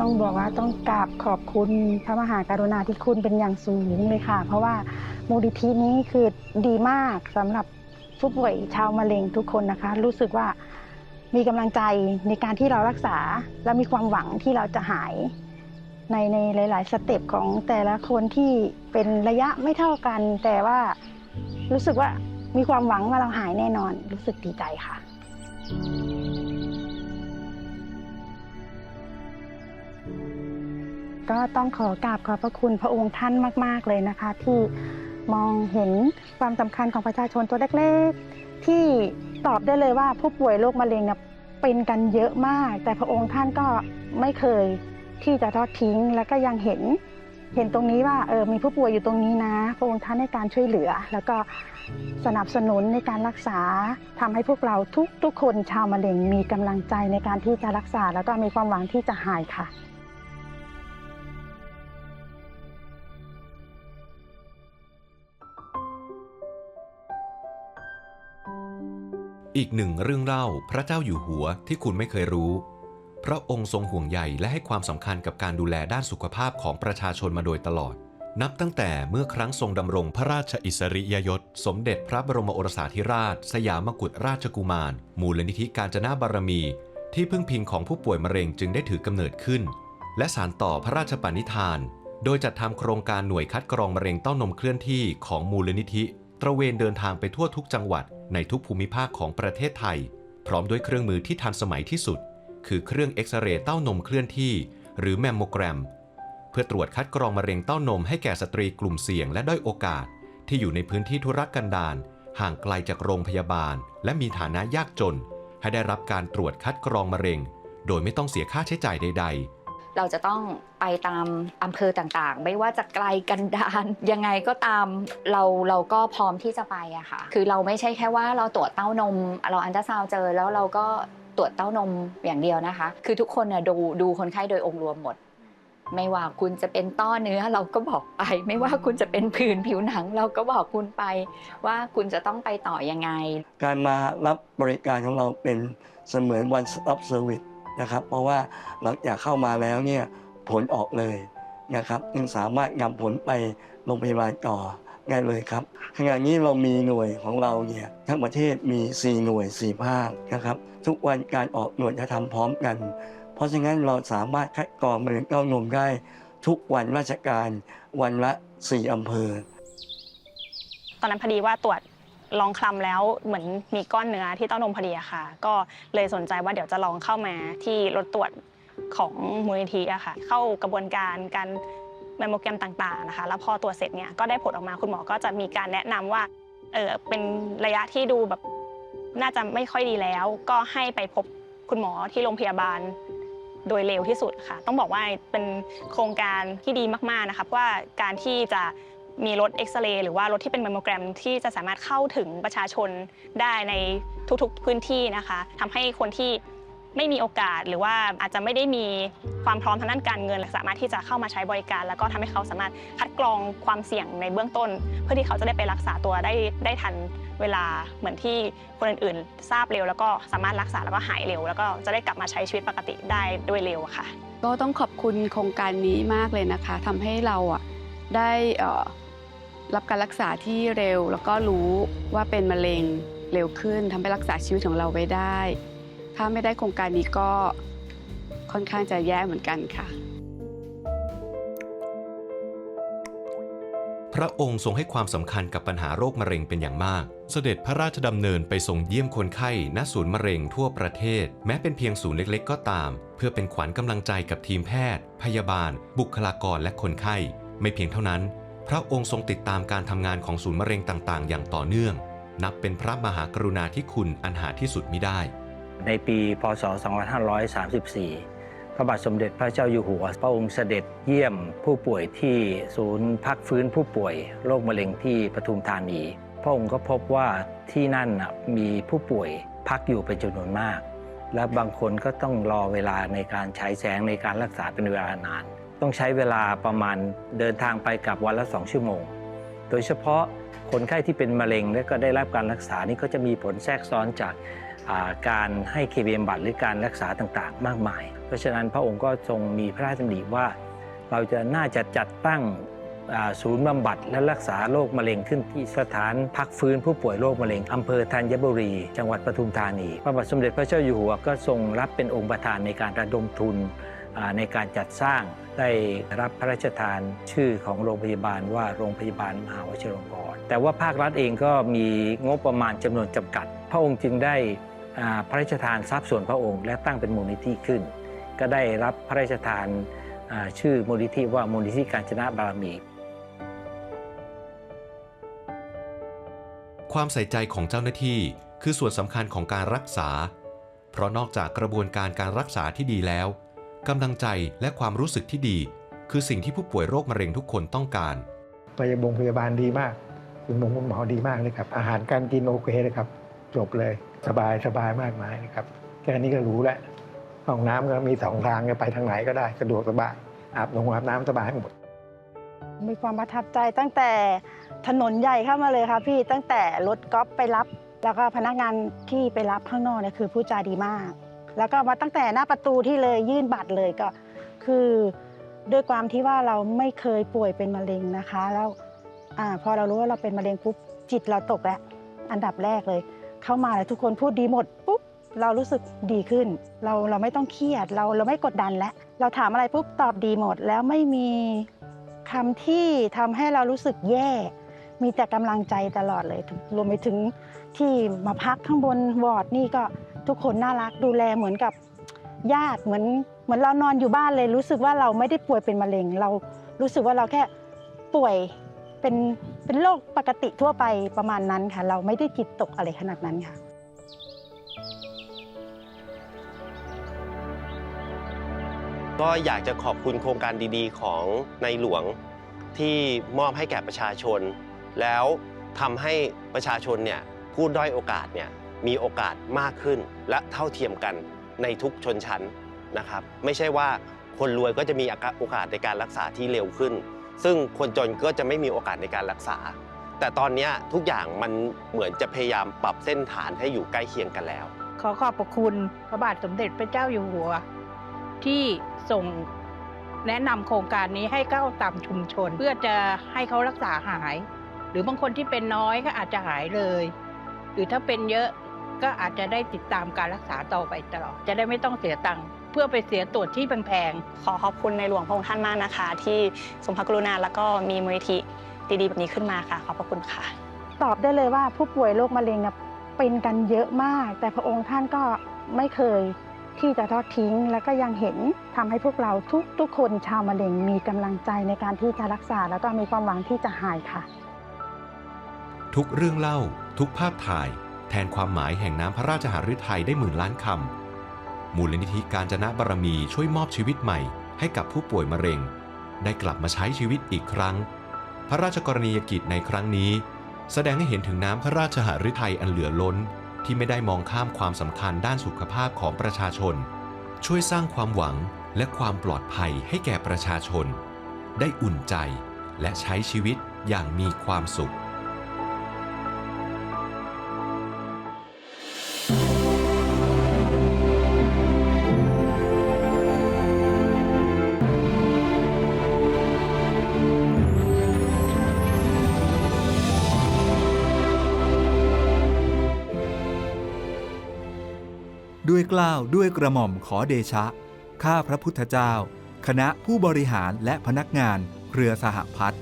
ต้องบอกว่าต้องกราบขอบคุณพระมหากรุณาธิคุณเป็นอย่างสูงเลยค่ะ เพราะว่ามูลนิธินี้คือดีมากสำหรับผู้ป่วยชาวมะเร็งทุกคนนะคะ รู้สึกว่ามีกำลังใจในการที่เรารักษา และมีความหวังที่เราจะหายในในหลาย ๆ สเต็ปของแต่ละคนที่เป็นระยะไม่เท่ากัน แต่ว่ารู้สึกว่ามีความหวังว่าเราหายแน่นอนรู้สึกดีใจค่ะ ก็ต้องขอกราบขอบพระคุณพระองค์ท่านมาก ๆ เลยนะคะ ที่มองเห็นความสำคัญของประชาชนตัวเล็กๆ ที่ตอบได้เลยว่าผู้ป่วยโรคมะเร็งเนี่ยเป็นกันเยอะมาก แต่พระองค์ท่านก็ไม่เคยที่จะทอดทิ้ง และก็ยังเห็น เห็นตรงนี้ว่าเออมีผู้ป่วยอยู่ตรงนี้นะ พระองค์ท่านให้การช่วยเหลือ แล้วก็สนับสนุนในการรักษาทำให้พวกเราทุกทุกๆคนชาวมะเร็งมีกำลังใจในการที่จะรักษา แล้วก็มีความหวังที่จะหายค่ะ อีกหนึ่งเรื่องเล่าพระเจ้าอยู่หัวที่คุณไม่เคยรู้ พระองค์ทรงห่วงใยและให้ความสำคัญกับการดูแลด้านสุขภาพของประชาชนมาโดยตลอด นับตั้งแต่เมื่อครั้งทรงดำรงพระราชอิสริยยศ สมเด็จพระบรมโอรสาธิราช สยามกุฎราชกุมาร มูลนิธิการจนาบารมี ที่พึ่งพิงของผู้ป่วยมะเร็งจึงได้ถือกำเนิดขึ้น และสานต่อพระราชปณิธาน โดยจัดทำโครงการหน่วยคัดกรองมะเร็งเต้านมเคลื่อนที่ของมูลนิธิ ตระเวนเดินทางไปทั่วทุกจังหวัดในทุกภูมิภาคของประเทศไทย พร้อมด้วยเครื่องมือที่ทันสมัยที่สุด คือเครื่องเอ็กซเรย์เต้านมเคลื่อนที่ หรือแมมโมแกรม เพื่อตรวจคัดกรองมะเร็งเต้านมให้แก่สตรีกลุ่มเสี่ยงและด้อยโอกาส ที่อยู่ในพื้นที่ธุรกันดารห่างไกลจากโรงพยาบาล และมีฐานะยากจน ให้ได้รับการตรวจคัดกรองมะเร็ง โดยไม่ต้องเสียค่าใช้จ่ายใด ๆ เราจะต้องไปตามอำเภอต่างๆ ไม่ว่าจะไกลกันดานยังไงก็ตามเราเราก็พร้อมที่จะไปอะค่ะ คือเราไม่ใช่แค่ว่าเราตรวจเต้านม เราอันตราซาวเจอแล้วเราก็ตรวจเต้านมอย่างเดียวนะคะ คือทุกคนน่ะดูดูคนไข้โดยองค์รวมหมด ไม่ว่าคุณจะเป็นต้อเนื้อเราก็บอกไป ไม่ว่าคุณจะเป็นผื่นผิวหนัง เราก็บอกคุณไป ว่าคุณจะต้องไปต่อยังไง การมารับบริการของเราเป็นเสมือน one stop service นะครับ เพราะว่าหลังจากเข้ามาแล้วเนี่ยผลออกเลยนะครับยังสามารถนำผลไปโรงพยาบาลต่อได้เลยครับขณะนี้เรามีหน่วยของเราเนี่ยทั้งประเทศมี 4 หน่วย 4 ภาคนะครับ ทุกวันการออกหน่วยจะทำพร้อมกัน เพราะฉะนั้นเราสามารถคัดกรองมะเร็งเต้านมได้ ทุกวันราชการวันละ 4อำเภอ ตอนนั้นพอดีว่าตรวจ ลองคลำแล้วเหมือนมีก้อนเนื้อที่เต้านมพอดีอะค่ะ ก็เลยสนใจว่าเดี๋ยวจะลองเข้ามาที่รถตรวจของมูลนิธิอะค่ะ เข้ากระบวนการการแมมโมแกรมต่างๆนะคะ แล้วพอตรวจเสร็จเนี่ยก็ได้ผลออกมาคุณหมอก็จะมีการแนะนำว่าเออเป็นระยะที่ดูแบบน่าจะไม่ค่อยดีแล้ว ก็ให้ไปพบคุณหมอที่โรงพยาบาลโดยเร็วที่สุดค่ะ ต้องบอกว่าเป็นโครงการที่ดีมากๆนะคะเพราะว่าการที่จะ มีรถเอ็กซเรย์หรือว่ารถที่เป็นแมมโมแกรมที่จะสามารถเข้าถึงประชาชนได้ในทุกๆพื้นที่นะคะทำให้คนที่ไม่มีโอกาสหรือว่าอาจจะไม่ได้มีความพร้อมทางด้านการเงิน สามารถที่จะเข้ามาใช้บริการ แล้วก็ทำให้เขาสามารถคัดกรองความเสี่ยงในเบื้องต้น เพื่อที่เขาจะได้ไปรักษาตัวได้ได้ทันเวลาเหมือนที่คนอื่นๆ ทราบเร็ว แล้วก็สามารถรักษาแล้วก็หายเร็ว แล้วก็จะได้กลับมาใช้ชีวิตปกติได้ด้วยเร็วค่ะ ก็ต้องขอบคุณโครงการนี้มากเลยนะคะทำให้เราอะได้อ่อ รับการรักษาที่เร็วแล้วก็รู้ว่าเป็นมะเร็งเร็วขึ้นทำให้รักษาชีวิตของเราไว้ได้ ถ้าไม่ได้โครงการนี้ก็ค่อนข้างจะแย่เหมือนกันค่ะ พระองค์ทรงให้ความสำคัญกับปัญหาโรคมะเร็งเป็นอย่างมาก เสด็จพระราชดำเนินไปทรงเยี่ยมคนไข้ณศูนย์มะเร็งทั่วประเทศ แม้เป็นเพียงศูนย์เล็ก ๆ ก็ตาม เพื่อเป็นขวัญกำลังใจกับทีมแพทย์ พยาบาล บุคลากรและคนไข้ ไม่เพียงเท่านั้น พระองค์ทรงติดตามการทำงานของศูนย์มะเร็งต่างๆ อย่างต่อเนื่อง นับเป็นพระมหากรุณาธิคุณอันหาที่สุดมิได้ ในปีพศ 2534 พระบาทสมเด็จพระเจ้าอยู่หัว พระองค์เสด็จเยี่ยมผู้ป่วยที่ศูนย์พักฟื้นผู้ป่วยโรคมะเร็งที่ปทุมธานี พระองค์ก็พบว่าที่นั่นมีผู้ป่วยพักอยู่เป็นจำนวนมาก และบางคนก็ต้องรอเวลาในการใช้แสงในการรักษาเป็นเวลานาน ต้องใช้เวลาประมาณเดินทางไปกลับวันละสองชั่วโมง โดยเฉพาะคนไข้ที่เป็นมะเร็งและก็ได้รับการรักษานี่ก็จะมีผลแทรกซ้อนจากาการให้เคมีบำบัดหรือการรักษาต่างๆ มากมาย เพราะฉะนั้นพระองค์ก็ทรงมีพระราชดำริว่า เราจะน่าจะจัดตั้งศูนย์บำบัดและรักษาโรคมะเร็งขึ้นที่สถานพักฟื้นผู้ป่วยโรคมะเร็งอำเภอธัญบุรี จังหวัดปทุมธานี พระบาทสมเด็จพระเจ้าอยู่หัวก็ทรงรับเป็นองค์ประธานในการระดมทุน ในการจัดสร้างได้รับพระราชทานชื่อของโรงพยาบาลว่าโรงพยาบาลมหาวชิรลงกรแต่ว่าภาครัฐเองก็มีงบประมาณจำนวนจำกัด พระองค์จึงได้พระราชทานทรัพย์ส่วนพระองค์ และตั้งเป็นมูลนิธิขึ้น ก็ได้รับพระราชทานชื่อมูลนิธิว่ามูลนิธิการจนะบารมีความใส่ใจของเจ้าหน้าที่คือส่วนสำคัญของการรักษา เพราะนอกจากกระบวนการการรักษาที่ดีแล้ว กำลังใจและความรู้สึกที่ดี คือสิ่งที่ผู้ป่วยโรคมะเร็งทุกคนต้องการพยาบงพยาบาลดีมากคุณหมอคุณหมอดีมากเลยครับ อาหารการกินโอเคเลยครับ จบเลยสบายสบายมากมายนะครับแค่นี้ก็รู้แล้วห้องน้ำก็มีสองทางจะไปทางไหนก็ได้สะดวกสบายอาบลงอาบน้ำสบายหมด มีความประทับใจตั้งแต่ถนนใหญ่เข้ามาเลยค่ะพี่ตั้งแต่รถก๊อฟไปรับ แล้วก็พนักงานที่ไปรับข้างนอกเนี่ยคือผู้จาดีมาก แล้วก็มาตั้งแต่หน้าประตูที่เลยยื่นบัตรเลยก็คือด้วยความที่ว่าเราไม่เคยป่วยเป็นมะเร็งนะคะ แล้วอพอเรารู้ว่าเราเป็นมะเร็งปุ๊บจิตเราตกแล้วอันดับแรกเลย เข้ามาแล้วทุกคนพูดดีหมดปุ๊บเรารู้สึกดีขึ้น เราเราไม่ต้องเครียดเราเราไม่กดดันแล้วเราถามอะไรปุ๊บตอบดีหมด แล้วไม่มีคำที่ทำให้เรารู้สึกแย่ มีแต่กำลังใจตลอดเลยรวมไปถึงที่มาพักข้างบนวอร์ดนี่ก็ ทุกคนน่ารักดูแลเหมือนกับญาติเหมือนเหมือนเรานอนอยู่บ้านเลย รู้สึกว่าเราไม่ได้ป่วยเป็นมะเร็ง เรารู้สึกว่าเราแค่ป่วยเป็นเป็นโรคปกติทั่วไปประมาณนั้นค่ะ เราไม่ได้จิตตกอะไรขนาดนั้นค่ะก็อยากจะขอบคุณโครงการดีๆ ของในหลวงที่มอบให้แก่ประชาชน แล้วทำให้ประชาชนเนี่ยผู้ด้อยโอกาสเนี่ย มีโอกาสมากขึ้น และเท่าเทียมกันในทุกชนชั้นนะครับ ไม่ใช่ว่าคนรวยก็จะมีโอกาสในการรักษาที่เร็วขึ้น ซึ่งคนจนก็จะไม่มีโอกาสในการรักษา แต่ตอนนี้ทุกอย่างมันเหมือนจะพยายามปรับเส้นฐานให้อยู่ใกล้เคียงกันแล้ว ขอขอบพระคุณพระบาทสมเด็จพระเจ้าอยู่หัว ที่ส่งแนะนำโครงการนี้ให้เข้าตามชุมชน เพื่อจะให้เขารักษาหาย หรือบางคนที่เป็นน้อยก็อาจจะหายเลย หรือถ้าเป็นเยอะ ก็อาจจะได้ติดตามการรักษาต่อไปตลอด จะได้ไม่ต้องเสียตังค์เพื่อไปเสียตรวจที่แพงๆขอขอบคุณในหลวงพระองค์ท่านมากนะคะ ที่ทรงพระกรุณาแล้วก็มีมูลนิธิดีๆแบบนี้ขึ้นมาค่ะ ขอบพระคุณค่ะ ตอบได้เลยว่าผู้ป่วยโรคมะเร็งเนี่ยเป็นกันเยอะมาก แต่พระองค์ท่านก็ไม่เคยที่จะทอดทิ้ง แล้วก็ยังเห็นทำให้พวกเราทุกทุกๆคนชาวมะเร็งมีกำลังใจในการที่จะรักษา แล้วก็มีความหวังที่จะหายค่ะ ทุกเรื่องเล่า ทุกภาพถ่าย แทนความหมายแห่งน้ำพระราชหฤทัยได้หมื่นล้านคำ มูลนิธิการจนะบารมีช่วยมอบชีวิตใหม่ ให้กับผู้ป่วยมะเร็ง ได้กลับมาใช้ชีวิตอีกครั้ง พระราชกรณียกิจในครั้งนี้ แสดงให้เห็นถึงน้ำพระราชหฤทัยอันเหลือล้น ที่ไม่ได้มองข้ามความสำคัญด้านสุขภาพของประชาชน ช่วยสร้างความหวังและความปลอดภัยให้แก่ประชาชน ได้อุ่นใจและใช้ชีวิตอย่างมีความสุข ด้วยกล้าวด้วยกระหม่อมขอเดชะ ข้าพระพุทธเจ้า คณะผู้บริหารและพนักงานเครือสหพัฒน์